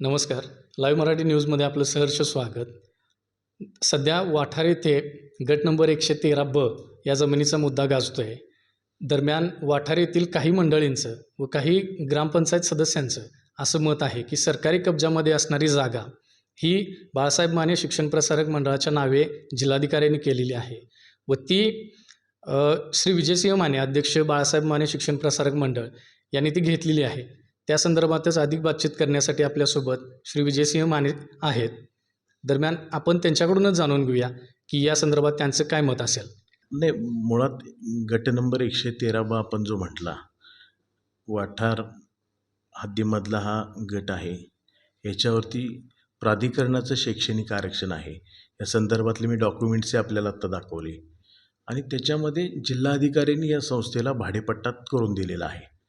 नमस्कार. लाईव्ह मराठी न्यूजमध्ये आपलं सहर्ष स्वागत. सध्या वाठार येथे गट नंबर एकशे तेरा ब या जमिनीचा मुद्दा गाजतो आहे दरम्यान वाठार येथील काही मंडळींचं व काही ग्रामपंचायत सदस्यांचं असं मत आहे की सरकारी कब्जामध्ये असणारी जागा ही बाळासाहेब माने शिक्षण प्रसारक मंडळाच्या नावे जिल्हाधिकाऱ्यांनी केलेली आहे व ती श्री विजयसिंह माने अध्यक्ष बाळासाहेब माने शिक्षण प्रसारक मंडळ यांनी ती घेतलेली आहे. त्या संदर्भातच अधिक बातचीत करण्यासाठी आपल्यासोबत श्री विजयसिंह माने आहेत. दरम्यान आपण त्यांच्याकडूनच जाणून घेऊया की या संदर्भात त्यांचं काय मत असेल. नाही मुळात गट नंबर एकशे तेरा बा आपण जो म्हटला वाठार हद्दीमधला हा गट आहे. याच्यावरती प्राधिकरणाचं शैक्षणिक आरक्षण आहे. या संदर्भातले मी डॉक्युमेंट्सही आपल्याला आत्ता दाखवले. आणि त्याच्यामध्ये जिल्हाधिकाऱ्यांनी या संस्थेला भाडेपट्टात करून दिलेला आहे.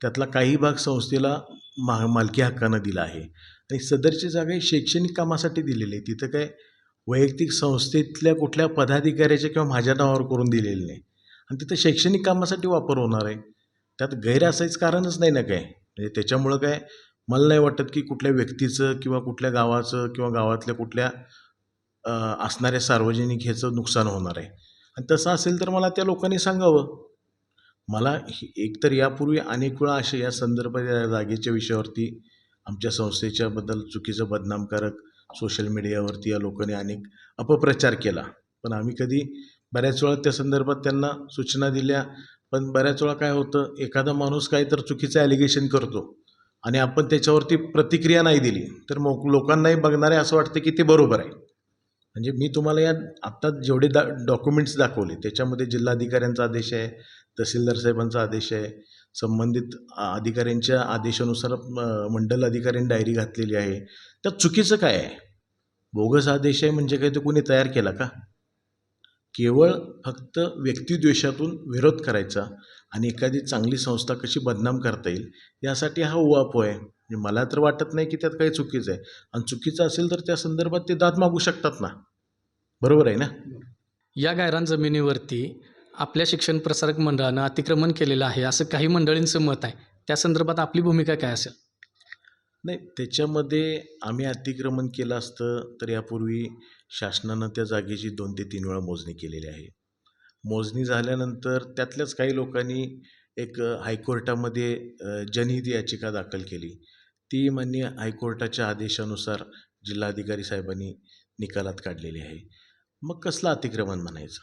त्यातला काही भाग संस्थेला मा मालकी हक्कानं दिला आहे. आणि सदरची जागा ही शैक्षणिक कामासाठी दिलेली आहे. तिथं काय वैयक्तिक संस्थेतल्या कुठल्या पदाधिकाऱ्याच्या किंवा माझ्या नावावर करून दिलेली नाही. आणि तिथं शैक्षणिक कामासाठी वापर होणार आहे. त्यात गैर असायचं कारणच नाही ना काय? म्हणजे त्याच्यामुळं काय मला नाही वाटत की कुठल्या व्यक्तीचं किंवा कुठल्या गावाचं किंवा गावातल्या कुठल्या असणाऱ्या सार्वजनिक ह्याचं नुकसान होणार आहे. आणि तसं असेल तर मला त्या लोकांनी सांगावं. मला ही- एकतर यापूर्वी अनेक वेळा असे या संदर्भात या जागेच्या विषयावरती आमच्या संस्थेच्याबद्दल चुकीचं बदनामकारक सोशल मीडियावरती या लोकांनी अनेक अपप्रचार केला. पण आम्ही कधी बऱ्याच वेळा त्या संदर्भात त्यांना सूचना दिल्या. पण बऱ्याच वेळा काय होतं एखादा माणूस काय तर चुकीचं ॲलिगेशन करतो आणि आपण त्याच्यावरती प्रतिक्रिया नाही दिली तर मग लोकांनाही बघणारे असं वाटतं की ते बरोबर आहे. म्हणजे मी तुम्हाला या आत्ता जेवढे दा डॉक्युमेंट्स दाखवले त्याच्यामध्ये जिल्हाधिकाऱ्यांचा आदेश आहे तहसीलदार साहेबांचा आदेश आहे संबंधित अधिकाऱ्यांच्या आदेशानुसार मंडल अधिकाऱ्यांनी डायरी घातलेली आहे. त्यात चुकीचं काय आहे? बोगस आदेश आहे म्हणजे काय तो कोणी तयार केला का? केवळ फक्त व्यक्तिद्वेषातून विरोध करायचा आणि एखादी चांगली संस्था कशी बदनाम करता येईल यासाठी हा उवापो आहे. म्हणजे मला तर वाटत नाही की त्यात काही चुकीचं आहे. आणि चुकीचं असेल तर त्या संदर्भात ते दाद मागू शकतात ना. बरोबर आहे ना? या गायरान जमिनीवरती आपल्या शिक्षण प्रसारक मंडळानं अतिक्रमण केलेलं आहे असं काही मंडळींचं मत आहे. त्या संदर्भात आपली भूमिका काय असेल? नाही त्याच्यामध्ये आम्ही अतिक्रमण केलं असतं तर यापूर्वी शासनानं त्या जागेची दोन ते तीन वेळा मोजणी केलेली आहे. मोजणी झाल्यानंतर त्यातल्याच काही लोकांनी एक हायकोर्टामध्ये जनहित याचिका दाखल केली. ती मान्य हायकोर्टाच्या आदेशानुसार जिल्हाधिकारी साहेबांनी निकालात काढलेली आहे. मग कसलं अतिक्रमण म्हणायचं?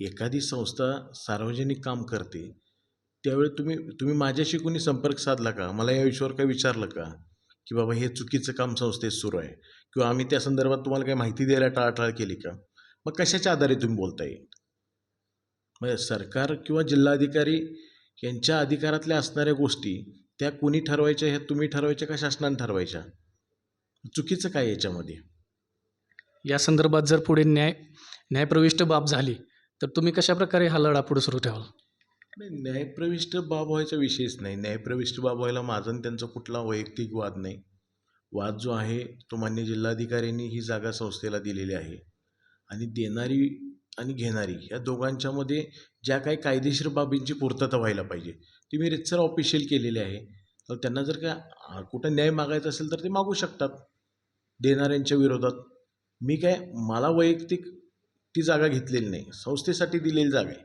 एखादी संस्था सार्वजनिक काम करते त्यावेळी तुम्ही तुम्ही माझ्याशी कोणी संपर्क साधला का? मला या विषयावर काही विचारलं का? की बाबा हे चुकीचं काम संस्थेत सुरू आहे. किंवा आम्ही त्या संदर्भात तुम्हाला काही माहिती द्यायला टाळाटाळ केली का? मग कशाच्या आधारे तुम्ही बोलता येईल म्हणजे सरकार किंवा जिल्हाधिकारी यांच्या अधिकारातल्या असणाऱ्या गोष्टी त्या कोणी ठरवायच्या ह्या तुम्ही ठरवायच्या का शासनाने ठरवायच्या? चुकीचं काय याच्यामध्ये? या संदर्भात जर पुढे न्याय न्यायप्रविष्ट बाब झाली तर तुम्ही कशाप्रकारे हा लढा पुढे सुरू ठेवाल? नाही न्यायप्रविष्ट बाब व्हायचा विषयच नाही. न्यायप्रविष्ट बाब व्हायला माझा आणि त्यांचा कुठला वैयक्तिक वाद नाही. वाद जो आहे तो मान्य जिल्हाधिकाऱ्यांनी ही जागा संस्थेला दिलेली आहे. आणि देणारी आणि घेणारी. या दोघांच्यामध्ये ज्या काही कायदेशीर बाबींची पूर्तता व्हायला पाहिजे ती मी रितसर ऑफिशियल केलेली आहे. तर त्यांना जर काय कुठं न्याय मागायचा असेल तर ते मागू शकतात. देणाऱ्यांच्या विरोधात. मी काय मला वैयक्तिक ती जागा घेतलेली नाही. संस्थेसाठी दिलेली जागा आहे.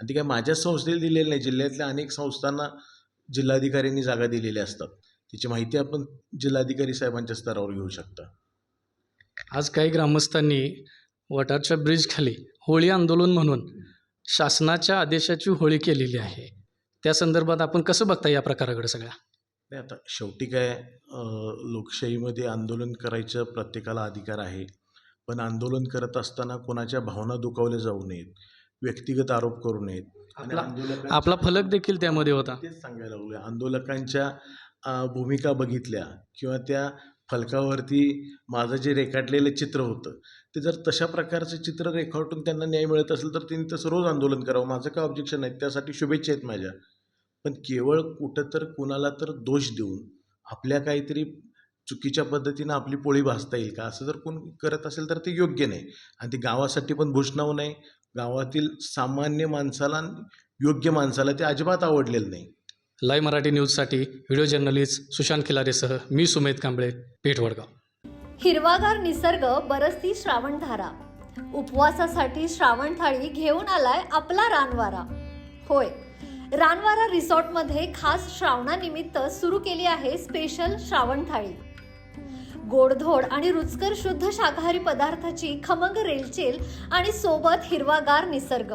आणि ती काय माझ्याच संस्थेला दिलेली नाही. जिल्ह्यातल्या अनेक संस्थांना जिल्हाधिकाऱ्यांनी जागा दिलेल्या असतात. त्याची माहिती आपण जिल्हाधिकारी साहेबांच्या स्तरावर घेऊ शकता. आज काही ग्रामस्थांनी वटारच्या ब्रिजखाली होळी आंदोलन म्हणून शासनाच्या आदेशाची होळी केलेली आहे. त्या संदर्भात आपण कसं बघता या प्रकाराकडे सगळ्या? नाही आता शेवटी काय लोकशाहीमध्ये आंदोलन करायचं प्रत्येकाला अधिकार आहे. पण आंदोलन करत असताना कोणाच्या भावना दुखावल्या जाऊ नयेत व्यक्तिगत आरोप करू नयेत. आपला आपला फलक देखील त्यामध्ये होता. तेच सांगायला लागलोय. आंदोलकांच्या भूमिका बघितल्या किंवा त्या फलकावरती माझं जे रेखाटलेलं चित्र होतं ते जर तशा प्रकारचं चित्र रेखाटून त्यांना न्याय मिळत असेल तर त्यांनी तसं रोज आंदोलन करावं. माझं काय ऑब्जेक्शन आहे त्यासाठी शुभेच्छा आहेत माझ्या. पण केवळ कुठं तर कुणाला तर दोष देऊन आपल्या काहीतरी चुकीच्या पद्धतीनं आपली पोळी भासता येईल का? असं जर कोण करत असेल तर ते योग्य नाही. आणि ते गावासाठी पण भूषणाव नाही. गावातील सामान्य माणसाला योग्य माणसाला ते अजिबात आवडलेलं नाही. लाईव्ह मराठी न्यूजसाठी व्हिडिओ जर्नलिस्ट सुशांत खिलारेसह मी सुमेध कांबळे पेठ वडगाव हिरवागार निसर्ग बरसती श्रावणधारा. उपवासासाठी श्रावण थाळी घेऊन आलाय आपला रानवारा. होय रानवारा रिसॉर्टमध्ये खास श्रावणानिमित्त सुरू केली आहे स्पेशल श्रावण थाळी. गोडधोड आणि रुचकर शुद्ध शाकाहारी पदार्थाची खमंग रेलचेल आणि सोबत हिरवागार निसर्ग.